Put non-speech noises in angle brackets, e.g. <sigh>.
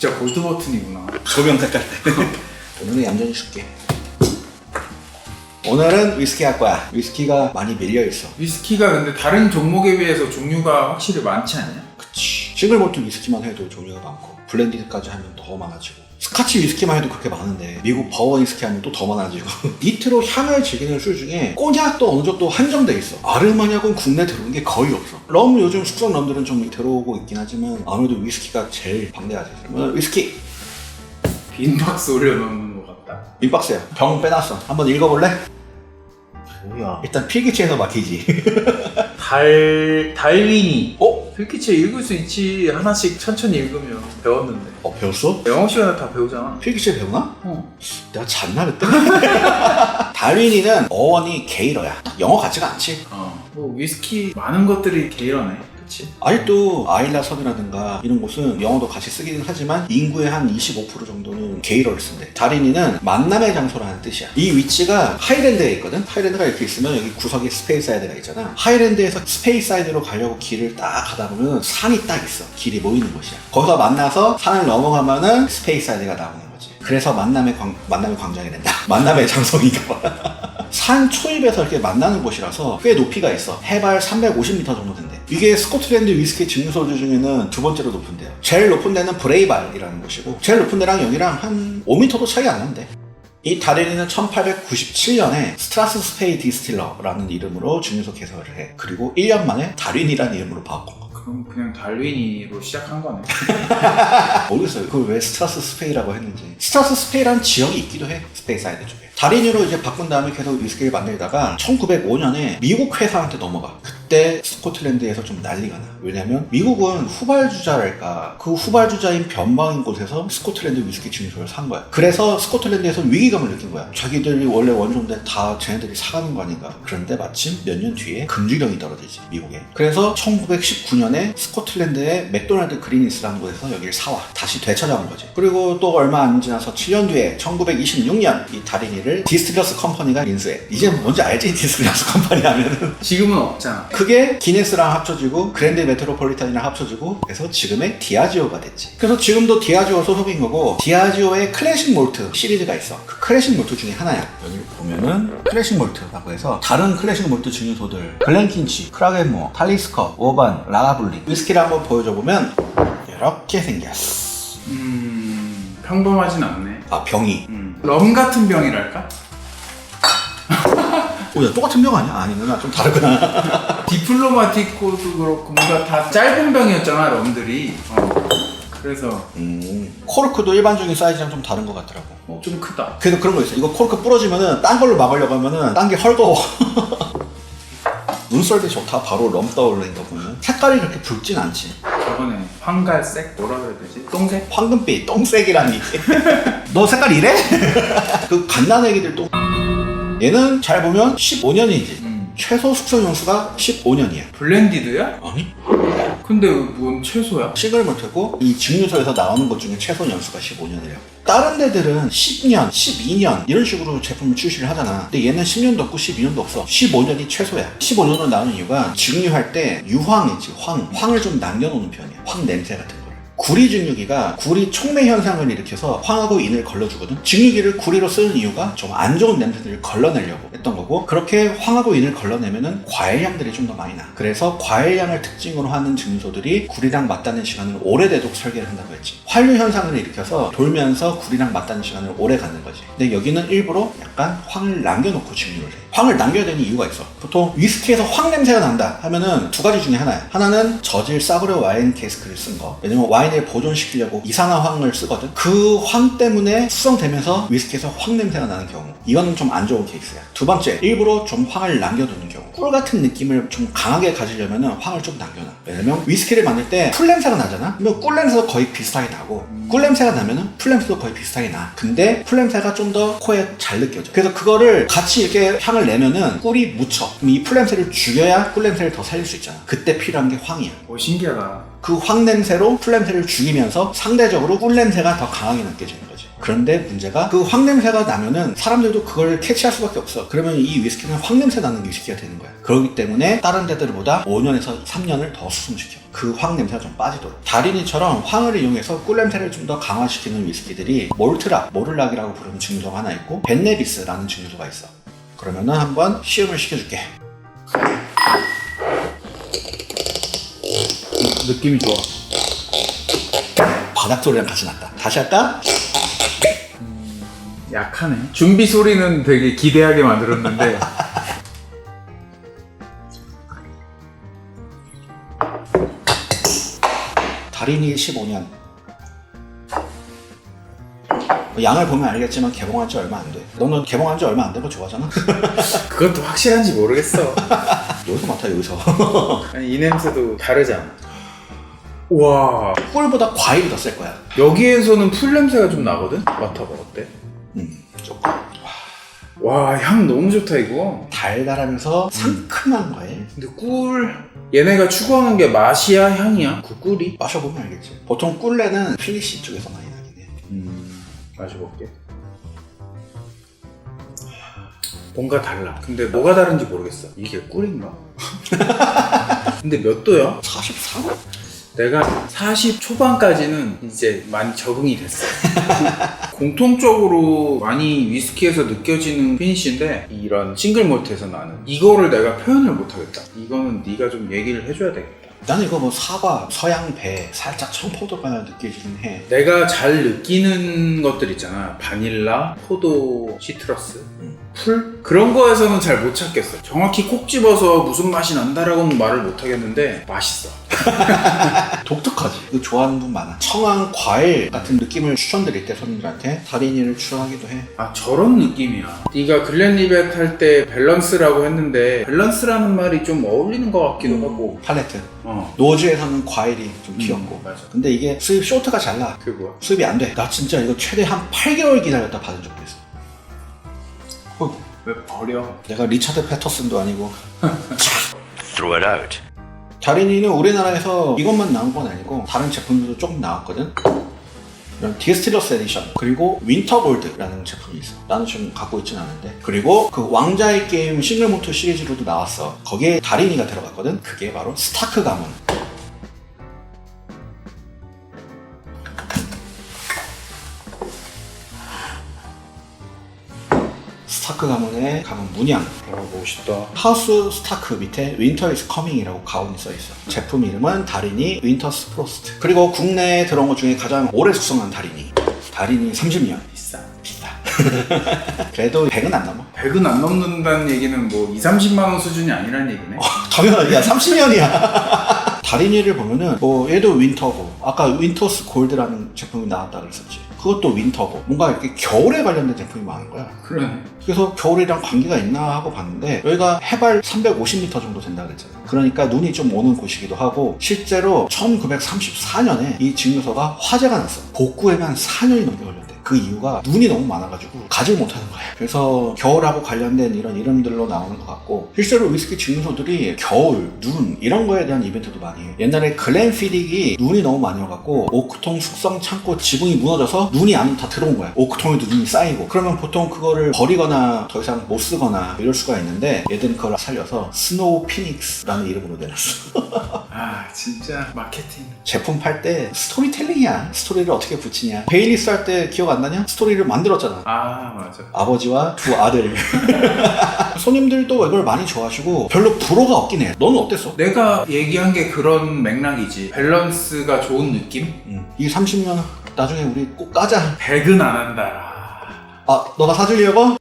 진짜 골드 버튼이구나. 조명 색깔 <laughs> 오늘은 얌전히 줄게. 오늘은 위스키 할 거야. 위스키가 많이 밀려 있어. 위스키가 근데 다른 종목에 비해서 종류가 확실히 많지 않냐? 그치. 싱글몰트 위스키만 해도 종류가 많고 블렌디드까지 하면 더 많아지고 스카치 위스키만 해도 그렇게 많은데 미국 버번 위스키 하면 또 더 많아지고. <laughs> 니트로 향을 즐기는 술 중에 꼬냑도 어느 정도 한정돼 있어. 아르마니아군 국내 들어오는 게 거의 없어. 럼 요즘 숙성 럼들은 좀 들어오고 있긴 하지만 아무래도 위스키가 제일 방대하지. 그러면 위스키! 빈 박스 올려놓는 것 같다. 빅박스야. 병 빼놨어. 한번 읽어볼래? 뭐야? 일단 필기체에서 막히지. <laughs> 달 달윈이 어? 필기체 읽을 수 있지. 하나씩 천천히 읽으면 배웠는데. 어 배웠어? 영어 시간에 다 배우잖아. 필기체 배우나? 어. 내가 잤나 그때? <laughs> 달윈이는 어원이 게이러야 영어 같지가 않지 어. 뭐 위스키 많은 것들이 게이러네. 그치? 아직도 아일라 섬이라든가 이런 곳은 영어도 같이 쓰기는 하지만 인구의 한 25% 정도는 게이러를 쓴대. 다리니는 만남의 장소라는 뜻이야. 이 위치가 하이랜드에 있거든? 하이랜드가 이렇게 있으면 여기 구석에 스페이사이드가 있잖아. 하이랜드에서 스페이사이드로 가려고 길을 딱 가다 보면 산이 딱 있어. 길이 모이는 곳이야. 거기서 만나서 산을 넘어가면은 스페이사이드가 나오는 거지. 그래서 만남의 광, 만남의 광장이 된다. <laughs> 만남의 장소인가 봐. 산 초입에서 이렇게 만나는 곳이라서 꽤 높이가 있어. 해발 350m 정도 된대. 이게 스코틀랜드 위스키 증류소주 중에는 두 번째로 높은데요. 제일 높은 데는 브레이발이라는 곳이고, 제일 높은 데랑 여기랑 한 5m도 차이 안 나는데. 이 다리니는 1897년에 스트라스 스페이 디스틸러라는 이름으로 증류소 개설을 해. 그리고 1년 만에 다린이라는 이름으로 거. 그럼 그냥 달윈이로 시작한 거네. <laughs> 모르겠어요. 그걸 왜 스트라스 스페이라고 했는지. 스트라스 스페이라는 지역이 있기도 해. 스페이사이드 쪽에. 다리니로 이제 바꾼 다음에 계속 위스키를 만들다가 1905년에 미국 회사한테 넘어가. 그때 스코틀랜드에서 좀 난리가 나. 왜냐면 미국은 후발주자랄까 그 후발주자인 변방인 곳에서 스코틀랜드 위스키 증류소를 산 거야. 그래서 스코틀랜드에서 위기감을 느낀 거야. 자기들이 원래 원조인데 다 쟤네들이 사가는 거 아닌가. 그런데 마침 몇 년 뒤에 금주령이 떨어지지 미국에. 그래서 1919년에 스코틀랜드의 맥도날드 그리니스라는 곳에서 여기를 사와. 다시 되찾아온 거지. 그리고 또 얼마 안 지나서 7년 뒤에 1926년 이 다리니를 디스틸러스 컴퍼니가 인수해. 이제 뭔지 알지? <laughs> 디스틸러스 컴퍼니 하면은. 지금은 없잖아. 그게 기네스랑 합쳐지고 그랜드 메트로폴리탄이랑 합쳐지고 그래서 지금의 디아지오가 됐지. 그래서 지금도 디아지오 소속인 거고 디아지오의 클래식 몰트 시리즈가 있어. 그 클래식 몰트 중에 하나야. 여기 보면은 클래식 몰트라고 해서 다른 클래식 몰트 증류소들 글렌킨치, 크라겐모, 탈리스커, 오반, 라가블리 위스키를 한번 보여줘 보면 이렇게 생겼어. 음, 평범하진 않네. 아 병이. 음. 럼 같은 병이랄까? <laughs> 오 야 똑같은 병 아니야? 아니구나 좀 다르구나. <laughs> 디플로마티코도 그렇고 뭔가 다 짧은 병이었잖아 럼들이. 어. 그래서 음 코르크도 일반적인 사이즈랑 좀 다른 것 같더라고. 어, 좀 크다. 그래도 그런 거 있어. 이거 코르크 부러지면은 딴 걸로 막으려고 하면은 딴 게 헐거워. <laughs> 눈썰기 좋다. 바로 럼거 보면. 색깔이 그렇게 붉진 않지. 저번에 황갈색 뭐라 그래야 되지? 똥색? 황금빛, 똥색이라니. <laughs> 너 색깔 이래? <laughs> 그 갓난 애기들 똥. 얘는 잘 보면 15년이지. 음. 최소 숙성 연수가 15년이야. 블렌디드야? 아니? 근데 뭔 채소야? 싱글 몰트고 이 증류소에서 나오는 것 중에 최소 연수가 15년이래요. 다른 데들은 10년, 12년 이런 식으로 제품을 출시를 하잖아. 근데 얘는 10년도 없고 12년도 없어. 15년이 최소야. 15년으로 나오는 이유가 증류할 때 유황이지 황. 황을 좀 남겨놓는 편이야. 황 냄새 같은 거를. 구리 증류기가 구리 촉매 현상을 일으켜서 황하고 인을 걸러주거든. 증류기를 구리로 쓰는 이유가 좀 안 좋은 냄새들을 걸러내려고 했던 거고 그렇게 황하고 인을 걸러내면은 과일향들이 좀 더 많이 나. 그래서 과일향을 특징으로 하는 증류소들이 구리랑 맞닿는 시간을 오래되도록 설계를 한다고 했지. 환류 현상을 일으켜서 돌면서 구리랑 맞닿는 시간을 오래 갖는 거지. 근데 여기는 일부러 약간 황을 남겨놓고 증류를 해. 황을 남겨야 되는 이유가 있어. 보통 위스키에서 황 냄새가 난다 하면은 두 가지 중에 하나야. 하나는 저질 싸구려 와인 캐스크를 쓴 거. 왜냐면 와인을 보존시키려고 이산화 황을 쓰거든. 그 황 때문에 수성되면서 위스키에서 황 냄새가 나는 경우. 이거는 좀 안 좋은 케이스야. 두 번째, 일부러 좀 황을 남겨두는. 꿀 같은 느낌을 좀 강하게 가지려면은 황을 좀 남겨놔. 왜냐면 위스키를 만들 때 풀 냄새가 나잖아? 그러면 꿀 냄새도 거의 비슷하게 나고, 꿀 냄새가 나면은 풀 냄새도 거의 비슷하게 나. 근데 풀 냄새가 좀 더 코에 잘 느껴져. 그래서 그거를 같이 이렇게 향을 내면은 꿀이 묻혀. 그럼 이 풀 냄새를 죽여야 꿀 냄새를 더 살릴 수 있잖아. 그때 필요한 게 황이야. 오 신기하다. 그 황 냄새로 풀 냄새를 죽이면서 상대적으로 꿀 냄새가 더 강하게 거지. 그런데 문제가 그 황냄새가 나면은 사람들도 그걸 캐치할 수밖에 없어. 그러면 이 위스키는 황냄새 나는 위스키가 되는 거야. 그렇기 때문에 다른 데들보다 5년에서 3년을 더 수송시켜. 그 황냄새가 좀 빠지도록. 다리니처럼 황을 이용해서 꿀냄새를 좀 더 강화시키는 위스키들이 몰트락, 모를락이라고 부르는 증류소가 하나 있고 벤네비스라는 증류소가 있어. 그러면은 한번 시음을 시켜줄게. 느낌이 좋아. 바닥 소리랑 같이 났다. 다시 할까? 약하네. 준비 소리는 되게 기대하게 만들었는데 <laughs> 달인이 15년. 양을 보면 알겠지만 개봉한 지 얼마 안 돼. 너는 개봉한 지 얼마 안 된 거 좋아하잖아? <laughs> 그것도 확실한지 모르겠어. <laughs> 여기서 맡아, 여기서. 아니 이 냄새도 다르잖아. 와 꿀보다 과일이 더 셀 거야. 여기에서는 풀 냄새가 좀 나거든. 맡아봐 어때? 음. 와향 너무 좋다 이거. 달달하면서 상큼한 과일. 근데 꿀 얘네가 추구하는 게 맛이야 향이야? 그 꿀이? 마셔보면 알겠지. 보통 꿀레는 피니시 쪽에서 많이 나긴 해. 음 마셔볼게. 뭔가 달라. 근데 뭐가 다른지 모르겠어. 이게 꿀인가? <laughs> 근데 몇 도야? 44도? 내가 40 초반까지는 이제 많이 적응이 됐어. <laughs> 공통적으로 많이 위스키에서 느껴지는 피니쉬인데 이런 싱글 몰트에서 나는 이거를 내가 표현을 못하겠다. 이거는 네가 좀 얘기를 해줘야 되겠다. 나는 이거 뭐 사과, 서양 배, 살짝 청포도가 느껴지긴 해. 내가 잘 느끼는 것들 있잖아. 바닐라, 포도, 시트러스, 음. 풀? 그런 거에서는 잘 못 찾겠어. 정확히 콕 집어서 무슨 맛이 난다라고는 말을 못 하겠는데 맛있어. <laughs> 독특하지. 이거 좋아하는 분 많아. 청한 과일 같은 느낌을 추천드릴 때 손님들한테 달인이를 추천하기도 해. 아 저런 느낌이야. 네가 글렌리벳 할 때 밸런스라고 했는데 밸런스라는 말이 좀 어울리는 것 같기도 하고. 팔레트. 어. 노즈에서는 과일이 좀. 음, 맞아. 근데 이게 수입 쇼트가 잘 나. 그 뭐야? 수입이 안 돼. 나 진짜 이거 최대 한 8개월 기다렸다 받은 적도 있어. 어, 왜 버려? 내가 리차드 패터슨도 아니고. <laughs> Throw it out. 다린이는 우리나라에서 이것만 나온 건 아니고 다른 제품들도 조금 나왔거든. 이런 디스틸러스 에디션 그리고 윈터 골드라는 제품이 있어. 나는 지금 갖고 있진 않은데. 그리고 그 왕자의 게임 싱글 모트 시리즈로도 나왔어. 거기에 다린이가 들어갔거든. 그게 바로 스타크 가문. 스타크 가문의 가문 문양 어 멋있다. 하우스 스타크 밑에 윈터 이즈 커밍이라고 가운이 써 있어. 제품 이름은 다리니 윈터스 프로스트. 그리고 국내에 들어온 것 중에 가장 오래 숙성한 다리니. 다리니 30년. 비싸. 비싸. <laughs> 그래도 100은 안 넘어. 100은 안 넘는다는 얘기는 뭐 2, 30만 원 수준이 아니라는 얘기네. 당연하지. 야, 30년이야. 다리니를 <laughs> 보면은 뭐 얘도 윈터고 아까 윈터스 골드라는 제품이 나왔다 그랬었지. 그것도 윈터고 뭔가 이렇게 겨울에 관련된 제품이 많은 거야. 그러네. 그래서 겨울이랑 관계가 있나 하고 봤는데 여기가 해발 350m 정도 된다 그랬잖아. 그러니까 눈이 좀 오는 곳이기도 하고 실제로 1934년에 이 증류소가 화재가 났어. 복구에만 4년이 넘게 걸렸대. 그 이유가 눈이 너무 많아가지고 가지 못하는 거야. 그래서 겨울하고 관련된 이런 이름들로 나오는 것 같고 실제로 위스키 증류소들이 겨울, 눈 이런 거에 대한 이벤트도 많이 해. 옛날에 글렌피딕이 눈이 너무 많이 와갖고 오크통 숙성 창고 지붕이 무너져서 눈이 안으로 다 들어온 거야. 오크통에도 눈이 쌓이고 그러면 보통 그거를 버리거나 더 이상 못 쓰거나 이럴 수가 있는데 얘들은 그걸 살려서 스노우 피닉스라는 이름으로 내놨어. <laughs> 아 진짜 마케팅. 제품 팔 때 스토리텔링이야. 스토리를 어떻게 붙이냐. 베일리스 할 때 기억 안 나냐? 스토리를 만들었잖아. 아 맞아. 아버지와 두 아들. <laughs> 손님들도 이걸 많이 좋아하시고 별로 불호가 없긴 해. 너는 어땠어? 내가 얘기한 게 그런 맥락이지. 밸런스가 좋은 느낌? 음. 이 30년 나중에 우리 꼭 까자. 100은 안 한다. 아, 너가 사주려고?